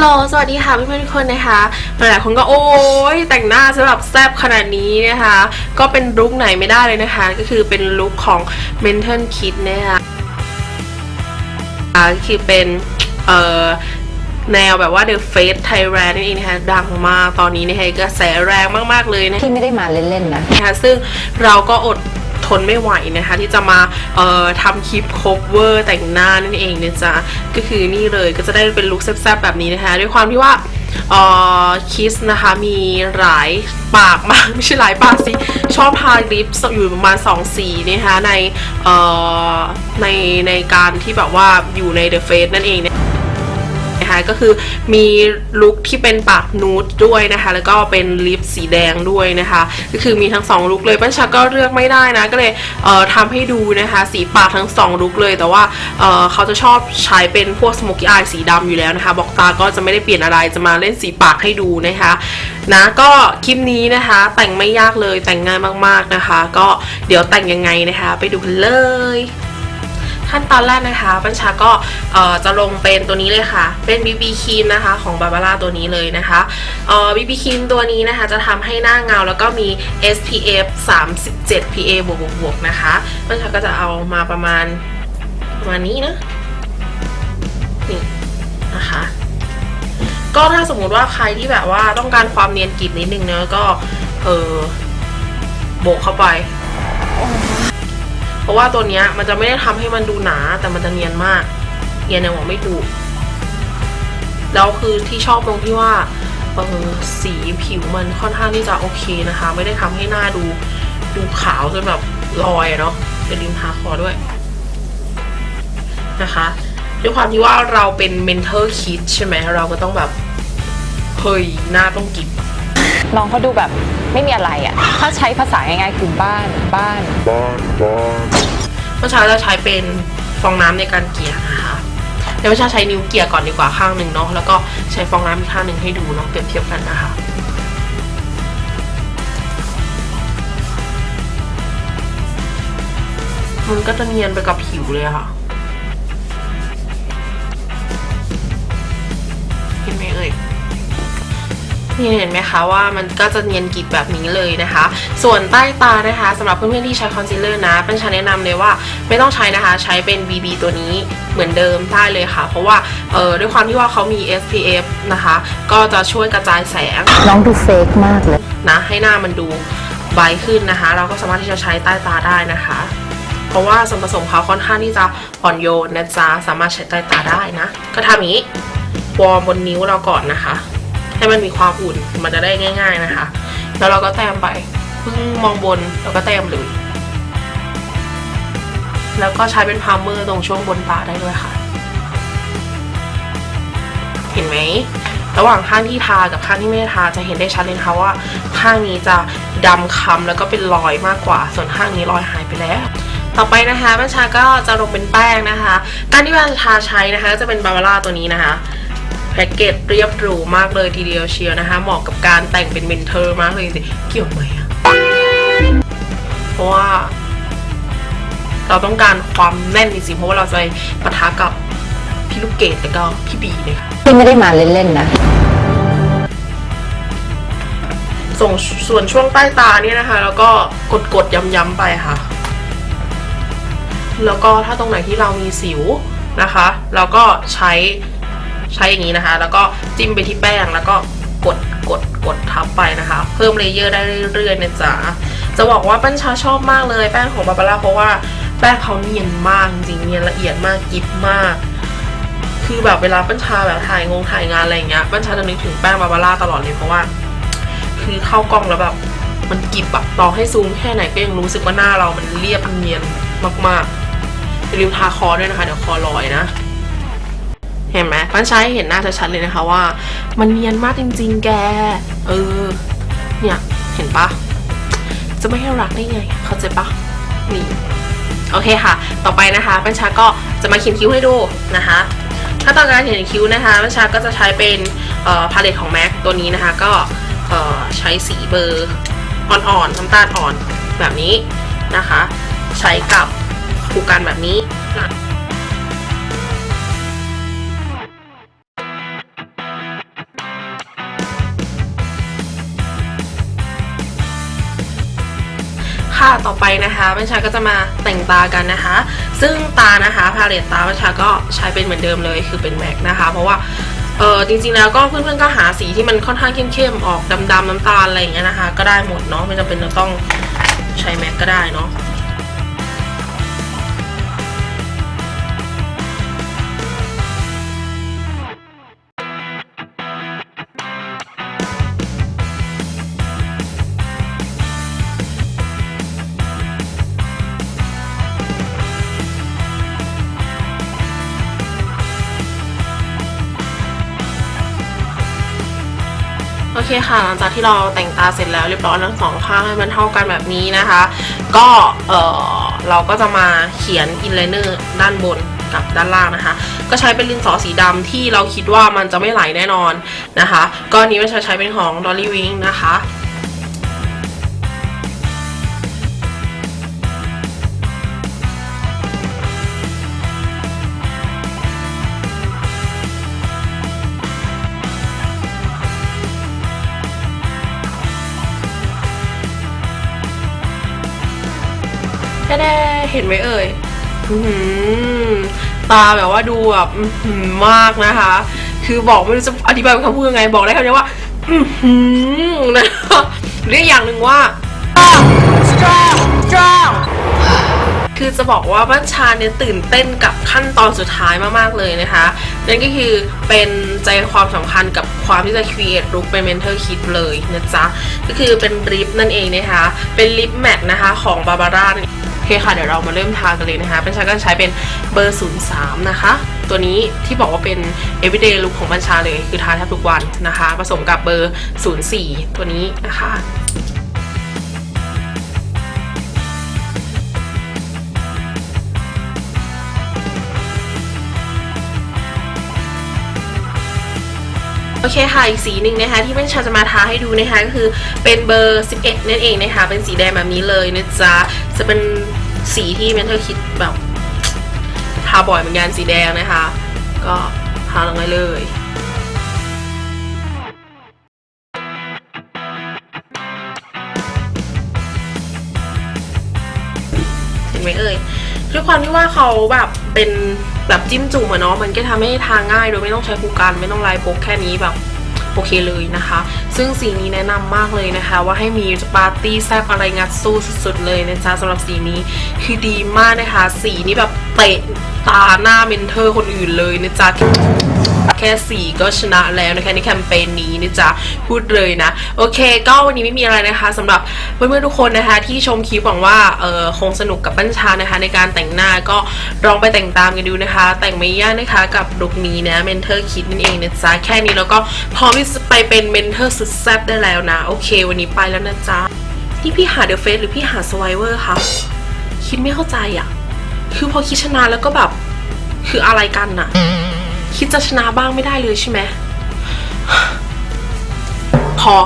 ฮัลโหล สวัสดีค่ะเพื่อนๆทุกคนนะคะหลายๆคนก็โอ๊ยแต่งหน้าสำหรับแซบขนาดนี้นะคะ ก็เป็นลุคไหนไม่ได้เลยนะคะ ก็คือเป็นลุคของ Mental Kid นะคะก็คือเป็น เอ่อแนวแบบว่า The Face Thailand นั่นเองนะคะดังมากตอนนี้นะคะกระแสแรงมากๆเลยนะคะพี่ไม่ได้มาเล่นๆนะนะคะซึ่งเราก็อด ทนไม่ไหวนะคะ ที่จะมาเอ่อทำคลิปคฟเวอร์แต่งหน้านั่นเองนะจ๊ะก็คือนี่เลยก็จะได้เป็นลุคแซ่บๆแบบนี้นะคะ ด้วยความที่ว่าเอ่อคิสนะคะมีหลายปากมากไม่ใช่หลายปากสิ ชอบทาลิปอยู่ประมาณ 2 สีนะคะในเอ่อในในการที่แบบว่าอยู่ใน The Face นั่นเองเนี่ย นะคะ ก็คือมีลุคที่เป็นปากนูดด้วยนะคะ แล้วก็เป็นลิปสีแดงด้วยนะคะ ก็คือมีทั้งสองลุคเลยปั้นชักก็เลือกไม่ได้นะ ก็เลยเอ่อทำให้ดูนะคะ สีปากทั้งสองลุคเลย แต่ว่าเอ่อเขาจะชอบใช้เป็นพวกสโมกี้อายสีดำอยู่แล้วนะคะ บอกตาก็จะไม่ได้เปลี่ยนอะไรจะมาเล่นสีปากให้ดูนะคะนะก็คลิปนี้นะคะแต่งไม่ยากเลยแต่งง่ายมากๆนะคะ ก็เดี๋ยวแต่งยังไงนะคะ ไปดูกันเลย ขั้นตอนแรกนะคะปัญชาก็จะลงเป็นตัวนี้เลยค่ะ เป็น BB ครีมนะคะของบาบาร่าตัวนี้เลยนะคะเอ่อ BB ครีมตัวนี้นะคะจะทำให้หน้าเงาแล้วก็มี SPF 37 PA บวกบวกนะคะปัญชาก็จะเอามาประมาณประมาณนี้นะนี่นะคะก็ถ้าสมมุติว่าใครที่แบบว่าต้องการความเนียนกริบนิดนึงเนอะก็เออโบกเข้าไป ราะว่าตัวเนี้ยมันจะไม่ได้ทำให้มันดูหนา แต่มันจะเนียนมากเนียนในหัวไม่ถูแล้วคือที่ชอบตรงที่ว่าเออสีผิวมันค่อนข้างที่จะโอเคนะคะ ไม่ได้ทำให้หน้าดูดูขาวจนแบบลอยเนาะอย่าลืมทาคอด้วยนะคะด้วยความที่ว่าเราเป็น mental kid ใช่ไหมเราก็ต้องแบบเฮ้ยหน้าต้องกิบ น้องเขาดูแบบไม่มีอะไรอะ่ะ ถ้าใช้ภาษาง่ายๆคือบ้านบ้าน Bond, bond. เมื่อเช้าจะใช้เป็นฟองน้ำในการเกลี่ยนะคะเดี๋ยวเมื่อเช้าใช้นิ้วเกลี่ยก่อนดีกว่าข้างหนึ่งเนาะแล้วก็ใช้ฟองน้ำอีกข้างหนึ่งให้ดูเนาะเปรียบเทียบกันนะคะมันก็จะเนียนไปกับผิวเลยอะค่ะ นี่เห็นไหมคะว่ามันก็จะเนียนกริบแบบนี้เลยนะคะ ส่วนใต้ตานะคะสำหรับเพื่อนๆที่ใช้คอนซีลเลอร์นะเป็นชาแนะนำเลยว่าไม่ต้องใช้นะคะ ใช้เป็น BB ตัวนี้เหมือนเดิมได้เลยค่ะ เพราะว่าเออด้วยความที่ว่าเขามี SPF นะคะ ก็จะช่วยกระจายแสงน้องดูเฟกมากเลยนะให้หน้ามันดูไบรท์ขึ้นนะคะ เราก็สามารถที่จะใช้ใต้ตาได้นะคะ เพราะว่าส่วนผสมเขาค่อนข้างที่จะอ่อนโยนนะจ๊ะสามารถใช้ใต้ตาได้นะ ก็ทำอย่างนี้วอร์มบนนิ้วเราก่อนนะคะ ให้มันมีความอุ่นมันจะได้ง่าย ๆนะคะ แล้วเราก็แต้มไปเพิ่งมองบนแล้วก็แต้มเลยแล้วก็ใช้เป็นพามเมอร์ตรงช่วงบนตาได้ด้วยค่ะ เห็นไหม ระหว่างข้างที่ทากับข้างที่ไม่ทาจะเห็นได้ชัดเลยนะคะว่า ข้างนี้จะดำคล้ำแล้วก็เป็นรอยมากกว่า ส่วนข้างนี้รอยหายไปแล้วต่อไปนะคะบัญชาก็จะลงเป็นแป้งนะคะ การที่บัญชาใช้นะคะก็จะเป็นบาบาร่าตัวนี้นะคะ แพ็กเกจเรียบหรูมากเลยทีเดียวเชียวนะคะ เหมาะกับการแต่งเป็นเมนเทอร์มากเลยจริงๆเกี่ยวไหมอะเพราะว่า เราต้องการความแน่นจริงๆเพราะว่าเราจะไปปะทะกับพี่ลูกเกดแล้วก็พี่บีเลยค่ะพี่ไม่ได้มาเล่นๆนะ ส่งส่วนช่วงใต้ตาเนี่ยนะคะ แล้วก็กดกดย้ำย้ำๆไปค่ะ แล้วก็ถ้าตรงไหนที่เรามีสิวนะคะ เราก็ใช้ ใช้อย่างนี้นะคะ แล้วก็จิ้มไปที่แป้งแล้วก็กดกดกดทับไปนะคะ เพิ่มเลเยอร์ได้เรื่อยๆนะจ๊ะจะบอกว่าปั้นชาชอบมากเลยแป้งของบาบาร่าเพราะว่าแป้งเขาเนียนมากจริงเนียนละเอียดมากกิฟมาก คือแบบเวลาปั้นชาแบบถ่ายงงถ่ายงานอะไรเงี้ยปั้นชาจะนึกถึงแป้งบาบาร่าตลอดเลยเพราะว่า คือเข้ากล้องแล้วแบบมันกิบอะต่อให้ซูมแค่ไหนก็ยังรู้สึกว่าหน้าเรามันเรียบเนียนมากๆอย่าลืมทาคอด้วยนะคะ เดี๋ยวคอลอยนะ เห็นไหมปั้นใช้เห็นหน้าชัดๆเลยนะคะว่า มันเนียนมากจริง ๆ แก เออ เนี่ย เห็นปะจะไม่ให้รักได้ไง เข้าใจปะนี่ โอเคค่ะ ต่อไปนะคะปัญชาก็จะมาเขียนคิ้วให้ดูนะคะถ้าตอนการเขียนคิ้วนะคะปัญชาก็จะใช้เป็นพาเลตของ MAC ตัวนี้นะคะ ก็เอ่อใช้สีเบอร์อ่อนๆน้ำตาลอ่อนแบบนี้นะคะ ใช้กับผูกกันแบบนี้ ค่ะต่อไปนะคะบัญชาก็จะมาแต่งตากันนะคะ ซึ่งตานะคะพาเลตตาบัญชาก็ใช้เป็นเหมือนเดิมเลยคือเป็นแม็กนะคะ เพราะว่าเออจริงๆแล้วก็เพื่อนๆก็หาสีที่มันค่อนข้างเข้มๆออกดำๆน้ำตาลอะไรอย่างเงี้ยนะคะ ก็ได้หมดเนาะไม่จำเป็นจะต้องใช้แม็กก็ได้เนาะ เคค่ะหลังจากที่เราแต่งตาเสร็จแล้วเรียบร้อยทั้งสองข้างให้มันเท่ากันแบบนี้นะคะ ก็เออเราก็จะมาเขียนอินไลเนอร์ด้านบนกับด้านล่างนะคะ ก็ใช้เป็นลินสอสีดำที่เราคิดว่ามันจะไม่ไหลแน่นอนนะคะ ก็อันนี้มันจะใช้เป็นของ Dolly Wing นะคะ แน่ๆเห็นไหมเอ่ยหือตาแบบว่าดูแบบหือมากนะคะ คือบอกไม่รู้จะอธิบายเป็นคำพูดยังไง บอกได้แค่นี้ว่าหือนะคะเรียกอย่างหนึ่งว่า strong strong คือจะบอกว่าบ้านชาเนี่ยตื่นเต้นกับขั้นตอนสุดท้ายมากๆเลยนะคะ นั่นก็คือเป็นใจความสำคัญกับความที่จะ create look เป็น mentor kit เลยนะจ๊ะ ก็คือเป็นลิปนั่นเองนะคะ เป็นลิปแมทนะคะของบาบาร่า เคค่ะเดี๋ยวเรามาเริ่มทากันเลยนะคะบัญชาก็ใช้เป็นเบอร์ 03 นะคะ ตัวนี้ที่บอกว่าเป็น everyday look ของบัญชาเลยคือทาแทบทุกวันนะคะ ผสมกับเบอร์ 04 ตัวนี้นะคะโอเคค่ะ อีกสีหนึ่งนะคะที่เป็นชาจะมาทาให้ดูนะคะก็คือเป็นเบอร์ 11 นั่นเองนะคะเป็นสีแดงแบบนี้เลยนะจ๊ะจะเป็น สีที่เมนเทอร์คิดแบบทาบ่อยเหมือนกันสีแดงนะคะ ก็ทาลงไปเลยเห็นไหมเอ่ยด้วยความที่ว่าเขาแบบเป็นแบบจิ้มจุ่มอะเนาะมันก็ทำให้ทาง่ายโดยไม่ต้องใช้คูกันไม่ต้องลายปกแค่นี้แบบ โอเคเลยนะคะ ซึ่งสีนี้แนะนำมากเลยนะคะ ว่าให้มีปาร์ตี้แซบอะไรงัดสู้สุดๆเลยนะจ๊ะสำหรับสีนี้คือดีมากนะคะ สีนี้แบบเตะตาหน้าเมนเทอร์คนอื่นเลยนะจ๊ะ แค่สีก็ชนะแล้วนะคะในแคมเปญนี้นะจ๊ะพูดเลยนะ โอเค ก็วันนี้ไม่มีอะไรนะคะสำหรับเพื่อนๆทุกคนนะคะ ที่ชมคลิปหวังว่าเออคงสนุกกับบัญชานะคะ ในการแต่งหน้าก็ลองไปแต่งตามกันดูนะคะ แต่งไม่ยากนะคะกับลุคนี้นะเมนเทอร์คิดนั่นเองนะจ๊ะแค่นี้แล้วก็พร้อมที่จะไปเป็นเมนเทอร์สุดแซ่บได้แล้วนะ โอเค วันนี้ไปแล้วนะจ๊ะนี่พี่หาเดอะเฟสหรือพี่หาสไวเวอร์คะคิดไม่เข้าใจอะ คือพอคิดชนะแล้วก็แบบ คืออะไรกันน่ะ คิดจะชนะบ้างไม่ได้เลยใช่ไหมพอ